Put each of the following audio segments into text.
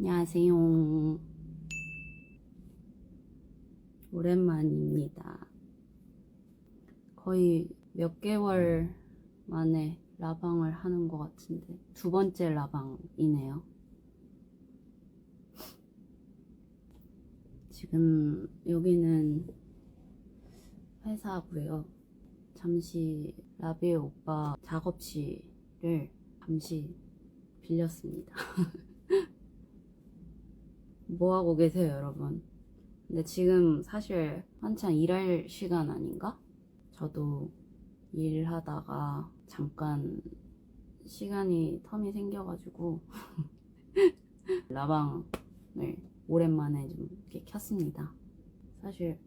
안녕하세요. 오랜만입니다. 거의 몇 개월 만에 라방을 하는 것 같은데 두 번째 라방이네요. 지금 여기는 회사고요. 잠시 라비의 오빠 작업실을 잠시 빌렸습니다. 뭐 하고 계세요, 여러분? 근데 지금 사실 한창 일할 시간 아닌가? 저도 일하다가 잠깐 시간이 텀이 생겨가지고 라방을 오랜만에 좀 이렇게 켰습니다. 사실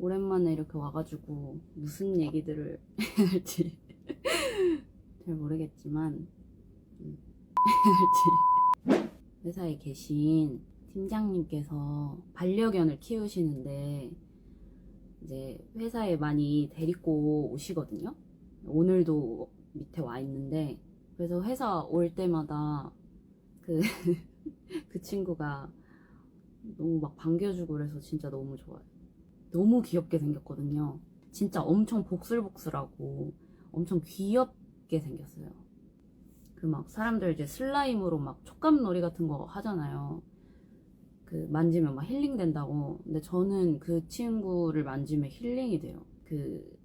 오랜만에 이렇게 와가지고 무슨 얘기들을 해야 할지 잘 모르겠지만 음, 회사에 계신 팀장님께서 반려견을 키우시는데 이제 회사에 많이 데리고 오시거든요. 오늘도 밑에 와 있는데 그래서 회사 올 때마다 그, 그 친구가 너무 막 반겨주고 그래서 진짜 너무 좋아요. 너무 귀엽게 생겼거든요. 진짜 엄청 복슬복슬하고 엄청 귀엽게 생겼어요. 그 막 사람들 이제 슬라임으로 막 촉감놀이 같은 거 하잖아요. 그 만지면 막 힐링 된다고. 근데 저는 그 친구를 만지면 힐링이 돼요. 그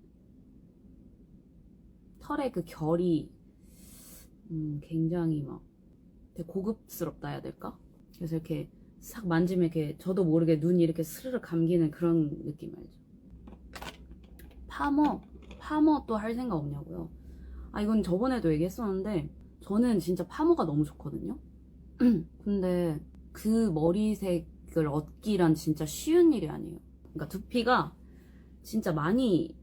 털의 그 결이 음, 굉장히 막 되게 고급스럽다 해야 될까? 그래서 이렇게 싹 만지면 이렇게 저도 모르게 눈이 이렇게 스르르 감기는 그런 느낌 알죠? 파머, 파머 또 할 생각 없냐고요? 아 이건 저번에도 얘기했었는데 저는 진짜 파머가 너무 좋거든요. 근데 그 머리색을 얻기란 진짜 쉬운 일이 아니에요. 그러니까 두피가 진짜 많이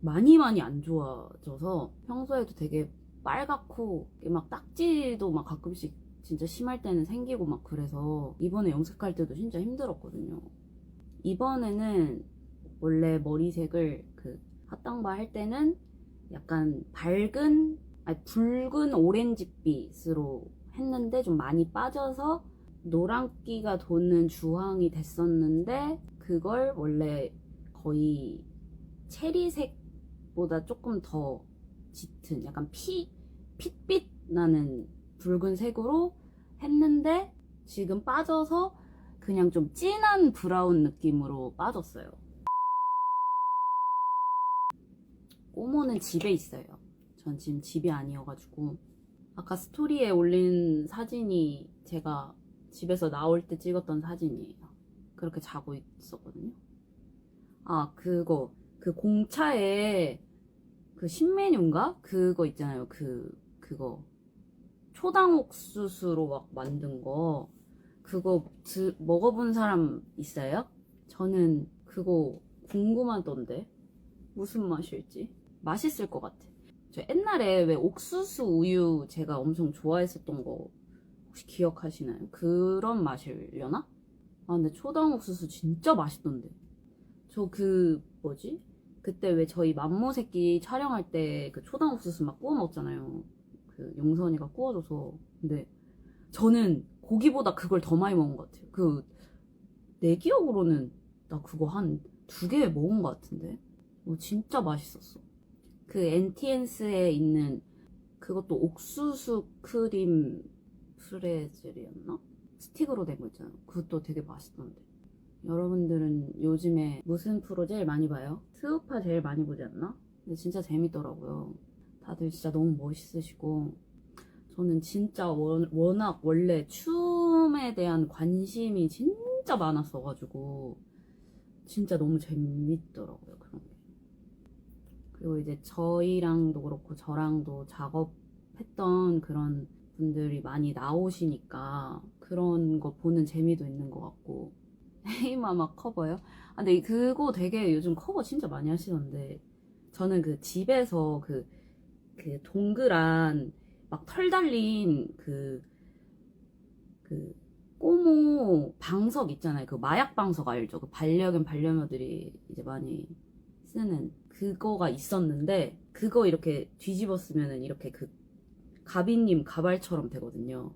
많이 많이 안 좋아져서 평소에도 되게 빨갛고 막 딱지도 막 가끔씩 진짜 심할 때는 생기고 막 그래서 이번에 염색할 때도 진짜 힘들었거든요. 이번에는 원래 머리색을 그 핫당바 할 때는 약간 밝은 아니 붉은 오렌지빛으로 했는데 좀 많이 빠져서 노란기가 도는 주황이 됐었는데 그걸 원래 거의 체리색보다 조금 더 짙은 약간 피 핏빛 나는 붉은색으로 했는데 지금 빠져서 그냥 좀 진한 브라운 느낌으로 빠졌어요. 꼬모는 집에 있어요. 전 지금 집이 아니어가지고 아까 스토리에 올린 사진이 제가 집에서 나올 때 찍었던 사진이에요. 그렇게 자고 있었거든요. 아 그거 그 공차에 그 신메뉴인가 그거 있잖아요. 그 그거 초당 옥수수로 막 만든 거 그거 드, 먹어본 사람 있어요? 저는 그거 궁금하던데 무슨 맛일지 맛있을 것 같아. 저 옛날에 왜 옥수수 우유 제가 엄청 좋아했었던 거 혹시 기억하시나요? 그런 맛이려나? 아 근데 초당 옥수수 진짜 맛있던데. 저 그 뭐지? 그때 왜 저희 맘모 새끼 촬영할 때 그 초당 옥수수 막 구워 먹었잖아요. 그 용선이가 구워줘서 근데 저는 고기보다 그걸 더 많이 먹은 것 같아요. 그 내 기억으로는 나 그거 한 두 개 먹은 것 같은데 어, 진짜 맛있었어. 그 엔티엔스에 있는 그것도 옥수수 크림 프레젤이었나? 스틱으로 된 거 있잖아요. 그것도 되게 맛있던데. 여러분들은 요즘에 무슨 프로 제일 많이 봐요? 트우파 제일 많이 보지 않나? 근데 진짜 재밌더라고요. 다들 진짜 너무 멋있으시고 저는 진짜 워, 워낙 원래 춤에 대한 관심이 진짜 많았어가지고 진짜 너무 재밌더라고요 그런 게. 그리고 이제 저희랑도 그렇고 저랑도 작업했던 그런 분들이 많이 나오시니까 그런 거 보는 재미도 있는 것 같고 헤이마마 커버요? 아 근데 그거 되게 요즘 커버 진짜 많이 하시던데 저는 그 집에서 그, 그 동그란 막 털 달린 그, 그 꼬모 방석 있잖아요. 그 마약 방석 알죠? 그 반려견 반려묘들이 이제 많이 쓰는 그거가 있었는데 그거 이렇게 뒤집어 쓰면은 이렇게 그 가비님 가발처럼 되거든요.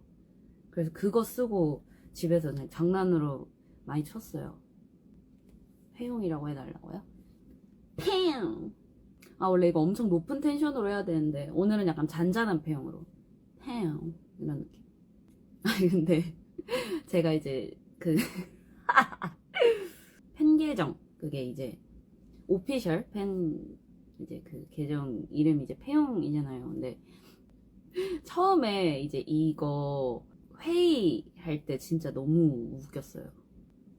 그래서 그거 쓰고 집에서 그냥 장난으로 많이 쳤어요. 폐용이라고 해달라고요? 폐용! 아, 원래 이거 엄청 높은 텐션으로 해야 되는데, 오늘은 약간 잔잔한 폐용으로. 폐용. 이런 느낌. 아니, 근데, 제가 이제, 그, 팬 계정, 그게 이제, 오피셜 팬, 이제 그 계정 이름이 이제 폐용이잖아요. 근데, 처음에 이제 이거 회의할 때 진짜 너무 웃겼어요.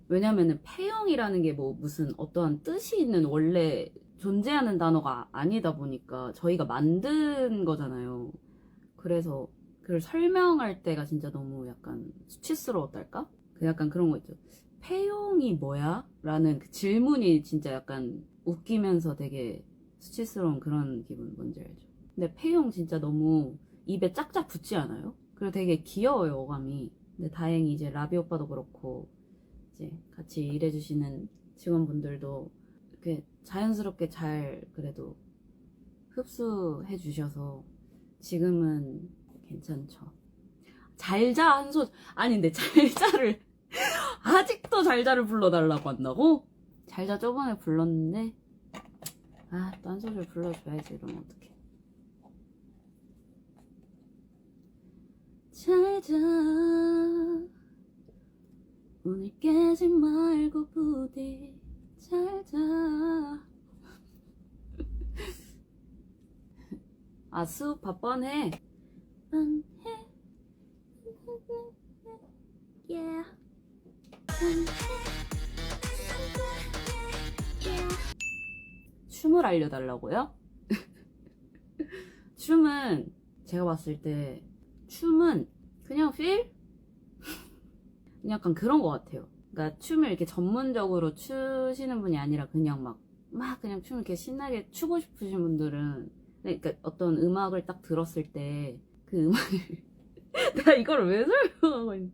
왜냐면은 폐영이라는 게 뭐 무슨 어떠한 뜻이 있는 원래 존재하는 단어가 아니다 보니까 저희가 만든 거잖아요. 그래서 그걸 설명할 때가 진짜 너무 약간 수치스러웠달까? 그 약간 그런 거 있죠. 폐용이 뭐야? 라는 그 질문이 진짜 약간 웃기면서 되게 수치스러운 그런 기분 뭔지 알죠? 근데 폐용 진짜 너무 입에 짝짝 붙지 않아요? 그리고 되게 귀여워요, 어감이. 근데 다행히 이제 라비 오빠도 그렇고, 이제 같이 일해주시는 직원분들도 이렇게 자연스럽게 잘 그래도 흡수해 주셔서 지금은 괜찮죠. 잘자 한 소, 아니, 근데 잘자를, 아직도 잘자를 불러달라고 한다고? 잘자 저번에 불렀는데, 아, 또한 소절 불러줘야지, 이러면 어떡해. 잘자 오늘 깨지 말고 부디 잘자. 아 수업 바빠네. 뻔해. yeah 춤을 알려달라고요? 춤은 제가 봤을 때 춤은 그냥 필? 약간 그런 것 같아요. 그러니까 춤을 이렇게 전문적으로 추시는 분이 아니라 그냥 막, 막 그냥 춤을 이렇게 신나게 추고 싶으신 분들은 그러니까 어떤 음악을 딱 들었을 때 그 음악을 내가 이걸 왜 설명하고 있는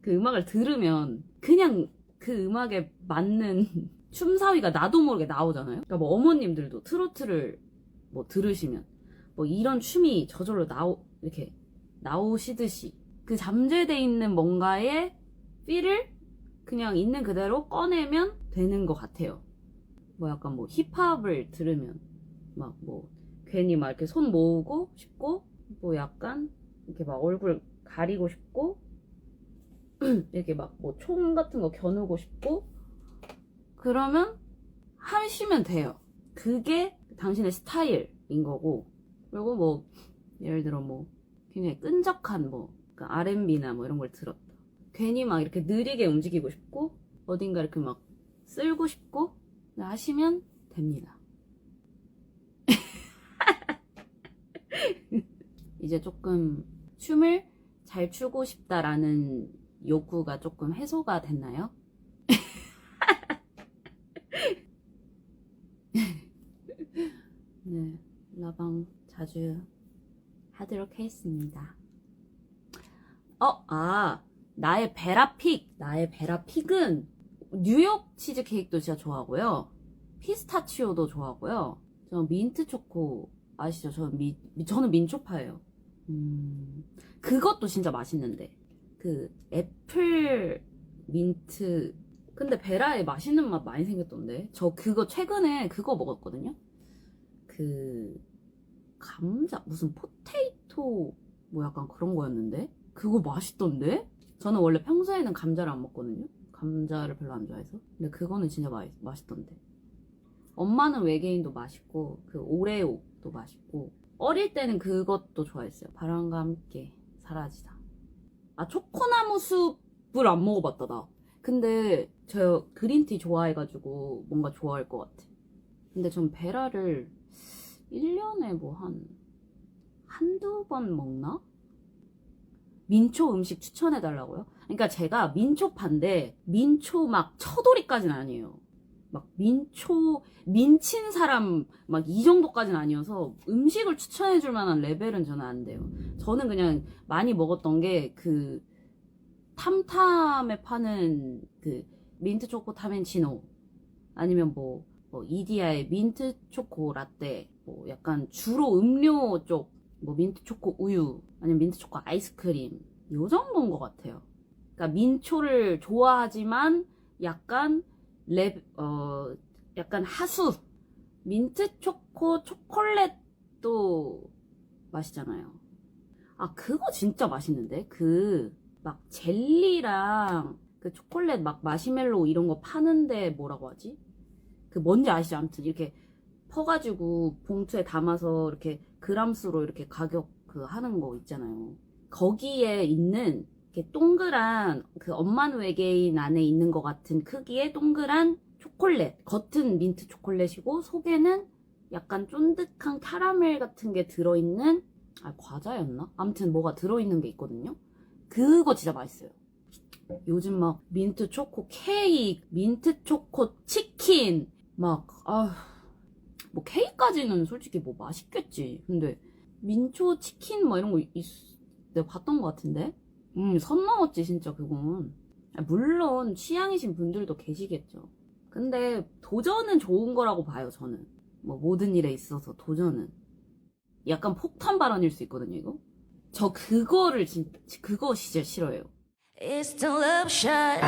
그 음악을 들으면 그냥 그 음악에 맞는 춤사위가 나도 모르게 나오잖아요. 그러니까 뭐 어머님들도 트로트를 뭐 들으시면 뭐 이런 춤이 저절로 나오 이렇게 나오시듯이 그 잠재돼 있는 뭔가의 필을 그냥 있는 그대로 꺼내면 되는 것 같아요. 뭐 약간 뭐 힙합을 들으면 막 뭐 괜히 막 이렇게 손 모으고 싶고 뭐 약간 이렇게 막 얼굴 가리고 싶고 이렇게 막 뭐 총 같은 거 겨누고 싶고 그러면 하시면 돼요. 그게 당신의 스타일인 거고 그리고 뭐 예를 들어 뭐 굉장히 끈적한 뭐 그러니까 R&B나 뭐 이런 걸 들었다. 괜히 막 이렇게 느리게 움직이고 싶고 어딘가 이렇게 막 쓸고 싶고 하시면 됩니다. 이제 조금 춤을 잘 추고 싶다라는 욕구가 조금 해소가 됐나요? 네, 라방 자주 하도록 하겠습니다. 어, 아, 나의 베라픽. 나의 베라픽은 뉴욕 치즈 케이크도 진짜 좋아하고요. 피스타치오도 좋아하고요. 저 민트 초코 아시죠? 저는 미, 미- 저는 민초파예요. 음, 그것도 진짜 맛있는데. 그 애플 민트 근데 베라에 맛있는 맛 많이 생겼던데. 저 그거 최근에 그거 먹었거든요. 그 감자 무슨 포테이 토 뭐 약간 그런 거였는데 그거 맛있던데? 저는 원래 평소에는 감자를 안 먹거든요. 감자를 별로 안 좋아해서. 근데 그거는 진짜 맛, 맛있던데. 엄마는 외계인도 맛있고 그 오레오도 맛있고 어릴 때는 그것도 좋아했어요. 바람과 함께 사라지다. 아 초코나무 숲을 안 먹어봤다 나. 근데 저 그린티 좋아해가지고 뭔가 좋아할 것 같아. 근데 전 베라를 1년에 뭐 한 한두 번 먹나? 민초 음식 추천해 달라고요? 그러니까 제가 민초 파인데 민초 막 처돌이까지는 아니에요. 막 민초 민친 사람 막 이 정도까지는 아니어서 음식을 추천해 줄 만한 레벨은 저는 안 돼요. 저는 그냥 많이 먹었던 게 그 탐탐에 파는 그 민트 초코 타멘치노 아니면 뭐, 뭐 이디야의 민트 초코 라떼 뭐 약간 주로 음료 쪽 뭐 민트 초코 우유 아니면 민트 초코 아이스크림 요 정도인 것 같아요. 그러니까 민초를 좋아하지만 약간 랩, 어, 약간 하수. 민트 초코 초콜릿도 맛있잖아요. 아, 그거 진짜 맛있는데? 그, 막 젤리랑 그 초콜릿 막 마시멜로 이런 거 파는데 뭐라고 하지? 그 뭔지 아시죠? 아무튼 이렇게 퍼가지고 봉투에 담아서 이렇게 그람수로 이렇게 가격 그 하는 거 있잖아요. 거기에 있는 이렇게 동그란 그 엄마는 외계인 안에 있는 것 같은 크기의 동그란 초콜릿. 겉은 민트 초콜릿이고 속에는 약간 쫀득한 캐러멜 같은 게 들어있는 아 과자였나? 아무튼 뭐가 들어있는 게 있거든요. 그거 진짜 맛있어요. 요즘 막 민트 초코 케이크, 민트 초코 치킨 막 아. 뭐 케이크까지는 솔직히 뭐 맛있겠지. 근데 민초 치킨 뭐 이런 거 있, 내가 봤던 것 같은데. 음, 선 넘었지 진짜 그건. 아, 물론 취향이신 분들도 계시겠죠. 근데 도전은 좋은 거라고 봐요 저는. 뭐 모든 일에 있어서 도전은. 약간 폭탄 발언일 수 있거든요 이거. 저 그거를 진 그거 진짜 싫어해요. It's the love shot.